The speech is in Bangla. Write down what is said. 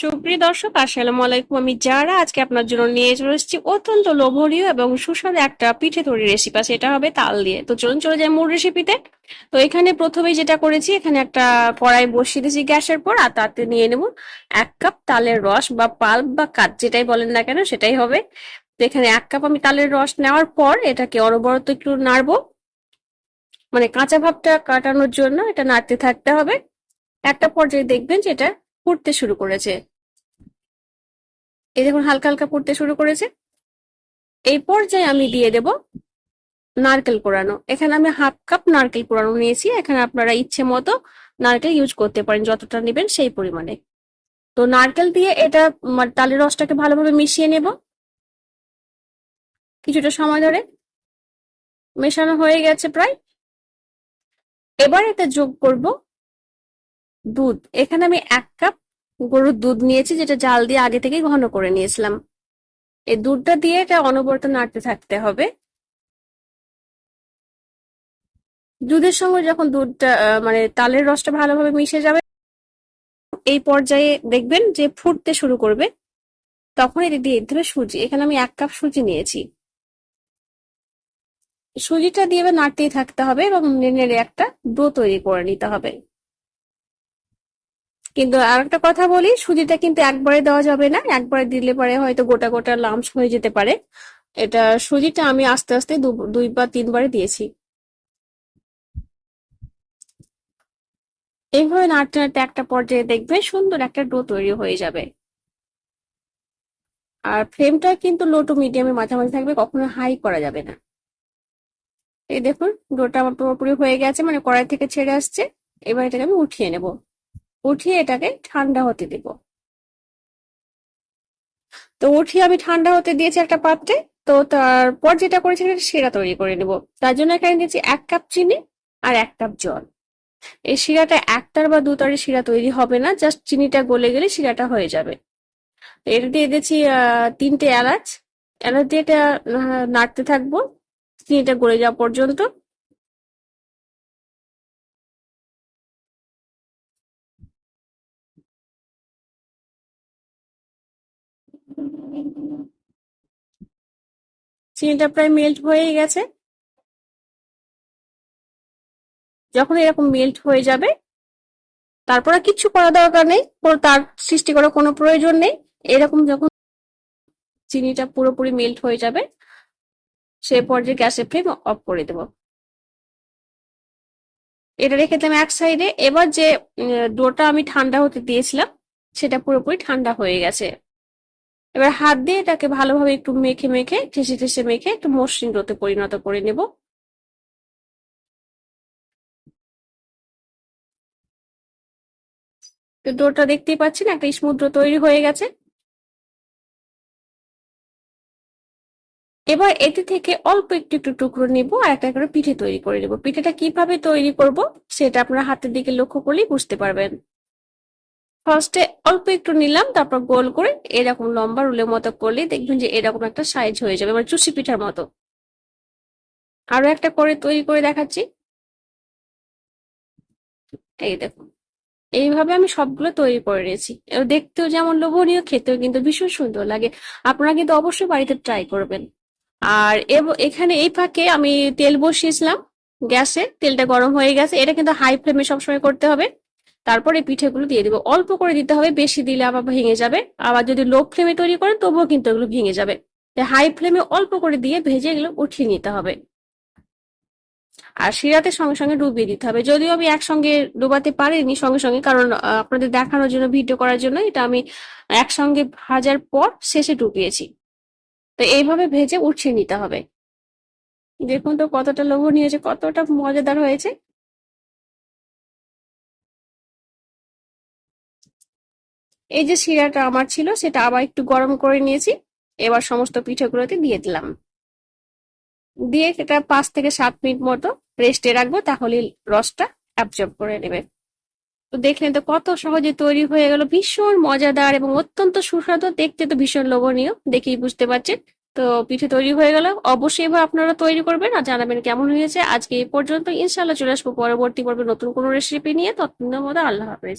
সুপ্রিয় দর্শক, আসসালামু আলাইকুম। আমি যারা আজকে আপনার জন্য নিয়ে চলে এসেছি অত্যন্ত লোভনীয় এবং সুস্বাদু একটা পিঠে তৈরি রেসিপি সেটা হবে তাল দিয়ে। তো চলুন, চলে যাই মূল রেসিপিতে তো। এখানে প্রথমে যেটা করেছি, এখানে একটা কড়াই বসিয়ে দিয়েছি গ্যাসের পর আর তাতে নিয়ে নেব এক কাপ তালের রস বা পাল্প বা কাঠ, যেটাই বলেন না কেন, সেটাই হবে। তো এখানে এক কাপ আমি তালের রস নেওয়ার পর, এটাকে অনবরত একটু নাড়বো। মানে কাঁচা ভাবটা কাটানোর জন্য এটা নাড়তে থাকতে হবে। একটা পর্যায়ে দেখবেন যে এটা ফুটতে শুরু করেছে। এই দেখুন, হালকা হালকা ফুটতে শুরু করেছে। এই পর্যায়ে আমি দিয়ে দেব নারকেল কোরানো এখানে আমি হাফ কাপ নারকেল কোরানো নিয়েছি। এখানে আপনারা ইচ্ছে মতো নারকেল ইউজ করতে পারেন, যতটা নেবেন সেই পরিমাণে। তো নারকেল দিয়ে এটা তালের রসটাকে ভালোভাবে মিশিয়ে নেব। কিছুটা সময় ধরে মেশানো হয়ে গেছে প্রায়। এবার এতে যোগ করব দুধ। এখানে আমি এক কাপ গরুর দুধ নিয়েছি, যেটা জাল দিয়ে আগে থেকেই ঘন করে নিয়েছিলাম। এই দুধটা দিয়ে এটা অনবরত নাড়তে থাকতে হবে। দুধের সঙ্গে যখন দুধটা মানে তালের রসটা ভালোভাবে মিশে যাবে, এই পর্যায়ে দেখবেন যে ফুটতে শুরু করবে তখন এটি দিয়ে দিতে হবে সুজি। এখানে আমি এক কাপ সুজি নিয়েছি। সুজিটা দিয়ে নাড়তেই থাকতে হবে এবং নেড়ে একটা ডো তৈরি করে নিতে হবে। কিন্তু আর একটা কথা বলি, সুজিটা কিন্তু একবারে দেওয়া যাবে না, একবারে দিলে পরে হয়তো গোটা গোটা লামস হয়ে যেতে পারে। এটা সুজিটা আমি আস্তে আস্তে দুই বা তিনবারে দিয়েছি। এইভাবে নাড়তে নাড়তে একটা পর্যায়ে দেখবে সুন্দর একটা ডো তৈরি হয়ে যাবে। আর ফ্লেমটা কিন্তু লো টু মিডিয়ামে মাঝামাঝি থাকবে কখনো হাই করা যাবে না। এই দেখুন, ডোটা আমার পুরোপুরি হয়ে গেছে মানে কড়াই থেকে ছেড়ে আসছে। এবার এটাকে আমি উঠিয়ে নেব। উঠিয়ে এটাকে ঠান্ডা হতে দিব। তো উঠিয়ে আমি ঠান্ডা হতে দিয়েছি একটা পাত্রে। তো তারপর যেটা করেছি শিরা তৈরি করে নেব। তার জন্য এখানে দিয়েছি এক কাপ চিনি আর এক কাপ জল। এই শিরাটা একটার বা দুটারের শিরা তৈরি হবে না, জাস্ট চিনিটা গলে গেলে শিরাটা হয়ে যাবে। এটা দিয়ে দিয়েছি তিনটে এলাচ। এলাচ দিয়ে এটা নাড়তে থাকব। চিনিটা গলে যাওয়া পর্যন্ত। চিনিটা প্রায় মেল্ট হয়ে গেছে। যখন এরকম মেল্ট হয়ে যাবে, তারপরে কিচ্ছু করা দরকার নেই তার সৃষ্টি করার কোনো প্রয়োজন নেই। এরকম যখন চিনিটা পুরোপুরি মেল্ট হয়ে যাবে, সে পর্যায়ে গ্যাসের ফ্লেম অফ করে দেব। এটা রেখে দিলাম এক সাইডে এবার যে ডোটা আমি ঠান্ডা হতে দিয়েছিলাম, সেটা পুরোপুরি ঠান্ডা হয়ে গেছে। এবার হাত দিয়ে এটাকে ভালোভাবে একটু মেখে মেখে, ঠেসে ঠেসে মেখে একটু মসৃণ রোতে পরিণত করে নেব। তো ডোটা দেখতেই পাচ্ছেন, একটা স্মুথ ডো তৈরি হয়ে গেছে। এবার এতে থেকে অল্প একটু একটু টুকরো নিব আর একটা করে পিঠে তৈরি করে নেব। পিঠেটা কীভাবে তৈরি করব সেটা আপনার হাতের দিকে লক্ষ্য করলেই বুঝতে পারবেন। ফার্স্টে অল্প একটু নিলাম, তারপর গোল করে এরকম লম্বা রুলের মতো করলে দেখবেন যে এরকম একটা সাইজ হয়ে যাবে মানে চুষি পিঠার মতো। আরও একটা করে তৈরি করে দেখাচ্ছি। এই দেখুন, এইভাবে আমি সবগুলো তৈরি করে নিয়েছি। দেখতেও যেমন লোভনীয়, খেতেও কিন্তু ভীষণ সুন্দর লাগে। আপনারা কিন্তু অবশ্যই বাড়িতে ট্রাই করবেন। আর এখানে এই ফাঁকে আমি তেল বসিয়েছিলাম, গ্যাসে তেলটা গরম হয়ে গেছে। এটা কিন্তু হাই ফ্লেমে সবসময় করতে হবে। তারপরে পিঠেগুলো দিয়ে দেবো। অল্প করে দিতে হবে, বেশি দিলে আবার ভেঙে যাবে। আবার যদি লো ফ্লেমে তৈরি করেন, তবুও কিন্তু এগুলো ভেঙে যাবে। হাই ফ্লেমে অল্প করে দিয়ে ভেজে এগুলো উঠিয়ে নিতে হবে। আর শিরাতে সঙ্গে সঙ্গে ডুবিয়ে দিতে হবে। যদিও আমি একসঙ্গে ডুবাতে পারিনি, সঙ্গে সঙ্গে, কারণ আপনাদের দেখানোর জন্য ভিডিও করার জন্য, এটা আমি একসঙ্গে ভাজার পর শেষে ডুবিয়েছি। তো এইভাবে ভেজে উঠিয়ে নিতে হবে। দেখুন তো কতটা লোভনীয় হয়েছে কতটা মজাদার হয়েছে। এই যে শিরাটা আমার ছিল, সেটা আবার একটু গরম করে নিয়েছি। এবার সমস্ত পিঠেগুলোতে দিয়ে দিলাম। দিয়ে এটা পাঁচ থেকে সাত মিনিট মতো রেস্টে রাখব তাহলে রসটা অ্যাবজর্ব করে নেবে। তো দেখলেন তো কত সহজে তৈরি হয়ে গেল, ভীষণ মজাদার এবং অত্যন্ত সুস্বাদু, দেখতে তো ভীষণ লোভনীয়, দেখেই বুঝতে পারছেন। তো পিঠে তৈরি হয়ে গেল, অবশ্যই এবার আপনারা তৈরি করবেন আর জানাবেন কেমন হয়েছে। আজকে এই পর্যন্ত ইনশাল্লাহ চলে আসব পরবর্তী পর্বে নতুন কোনো রেসিপি নিয়ে। ততদিনের মধ্যে আল্লাহ হাফেজ।